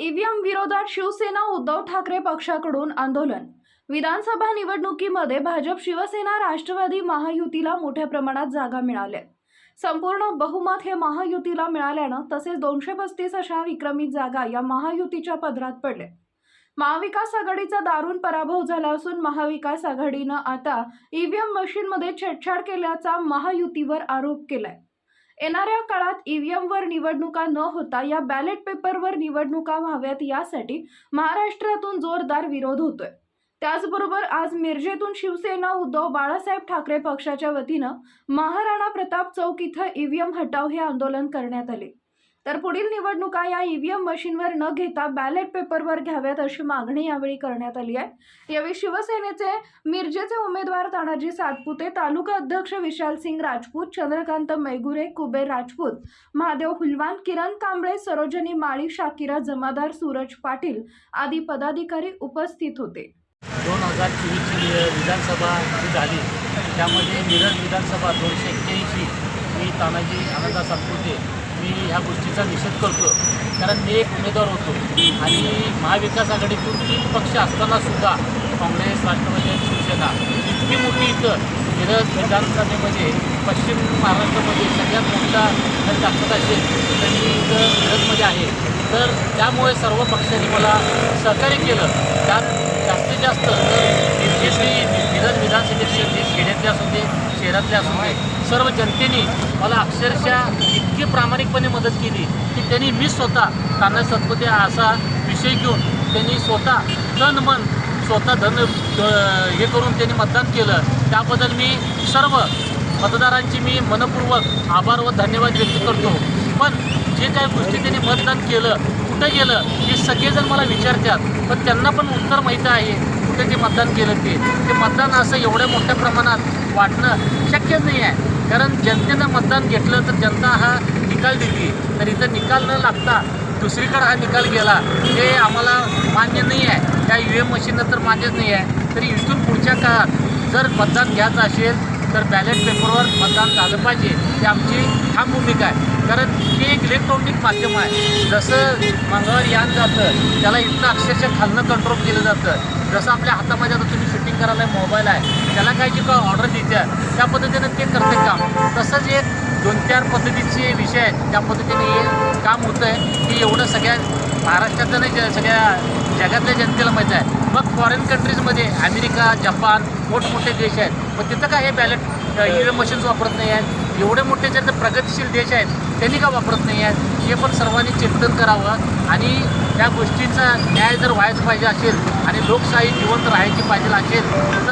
मिरजेत EVM विरोधात शिवसेना उद्धव ठाकरे पक्षाकडून आंदोलन. विधानसभा निवडणुकीमध्ये भाजप शिवसेना राष्ट्रवादी महायुतीला मोठ्या प्रमाणात जागा मिळाल्या. संपूर्ण बहुमत हे महायुतीला मिळाल्यानं तसेच दोनशे पस्तीस अशा विक्रमी जागा या महायुतीच्या पदरात पडल्या. महाविकास आघाडीचा दारुण पराभव झाला असून महाविकास आघाडीनं आता ईव्हीएम मशीनमध्ये छेडछाड केल्याचा महायुतीवर आरोप केलाय. येणाऱ्या काळात ईव्हीएमवर निवडणुका न होता या बॅलेट पेपरवर निवडणुका व्हाव्यात यासाठी महाराष्ट्रातून जोरदार विरोध होतोय. त्याचबरोबर आज मिरजेतून शिवसेना उद्धव बाळासाहेब ठाकरे पक्षाच्या वतीनं महाराणा प्रताप चौक इथं ईव्हीएम हटाव हे आंदोलन करण्यात आले. तर पुढील निवडणुका या ईव्हीएम मशीनवर न घेता बॅलेट पेपरवर घ्याव्यात अशी मागणी यावेळी करण्यात आली आहे. यावेळी शिवसेनेचे मिरजेचे उमेदवार तानाजी सातपुते तालुका अध्यक्ष विशाल सिंग राजपूत चंद्रकांत मैगुरे कुबेर राजपूत महादेव हुलवान किरण कांबळे सरोजनी माळी शाकिरा जमादार सूरज पाटील आदी पदाधिकारी उपस्थित होते. दोन हजार चोवीसची विधानसभा झाली त्यामध्ये मिरज विधानसभा दोनशे एक्क्याऐंशी मी तानाजी आनंदा सातपुते मी ह्या गोष्टीचा निषेध करतो कारण मी एक उमेदवार होतो. आणि महाविकास आघाडीतून तीन पक्ष असताना सुद्धा काँग्रेस राष्ट्रवादी शिवसेना इतकी मोठी इथं मिरज विधानसभेमध्ये पश्चिम महाराष्ट्रामध्ये सगळ्यात मोठा जर ताकद असेल तर मी इथं मिरजमध्ये आहे. तर त्यामुळे सर्व पक्षांनी मला सहकार्य केलं. त्यात गावातले असू दे शहरातले असू दे सर्व जनतेने मला अक्षरशः इतकी प्रामाणिकपणे मदत केली की त्यांनी मी स्वतः काना सतपुते असा विषय घेऊन त्यांनी स्वतः तन मन स्वतः धन हे करून त्यांनी मतदान केलं. त्याबद्दल मी सर्व मतदारांची मी मनपूर्वक आभार व धन्यवाद व्यक्त करतो. पण जे काही गोष्टी त्यांनी मतदान केलं कुठं गेलं हे सगळेजण मला विचारतात. पण त्यांना पण उत्तर माहीत आहे. कुठे ते मतदान केलं ते? ते मतदान असं एवढ्या मोठ्या प्रमाणात वाटणं शक्य नाही आहे. कारण जनतेनं मतदान घेतलं तर जनता हा निकाल देते. तर इथं निकाल न लागता दुसरीकडं हा निकाल गेला हे आम्हाला मान्य नाही आहे. त्या यू एम मशीननं तर मान्यच नाही आहे. तरी इथून पुढच्या काळात जर मतदान घ्यायचं असेल तर बॅलेट पेपरवर मतदान झालं पाहिजे ही आमची ठाम भूमिका आहे. कारण हे एक इलेक्ट्रॉनिक माध्यम आहे. जसं मंगळवार यान जातं त्याला इथं अक्षरशः खालनं कंट्रोल केलं जातं. जसं आपल्या हातामध्ये आता तुम्ही शूटिंग करायला मोबाईल आहे त्याला काय जी काय ऑर्डर देत्या त्या पद्धतीनं ते करते काम. तसंच एक दोन चार पद्धतीचे विषय आहेत. त्या पद्धतीने हे काम होतं आहे की एवढं सगळ्या महाराष्ट्रातलं नाही सगळ्या जगातल्या जनतेला माहीत आहे. मग फॉरेन कंट्रीजमध्ये अमेरिका जपान मोठमोठे देश आहेत. पण तिथं काय हे बॅलेट ई व्ही मशीन्स वापरत नाही आहेत. एवढे मोठे जे ते प्रगतिशील देश आहेत त्यांनी का वापरत नाही आहेत? हे पण सर्वांनी चिंतन करावं. आणि त्या गोष्टींचा न्याय जर व्हायचं पाहिजे असेल आणि लोकशाही जिवंत राहायची पाहिजे असेल तर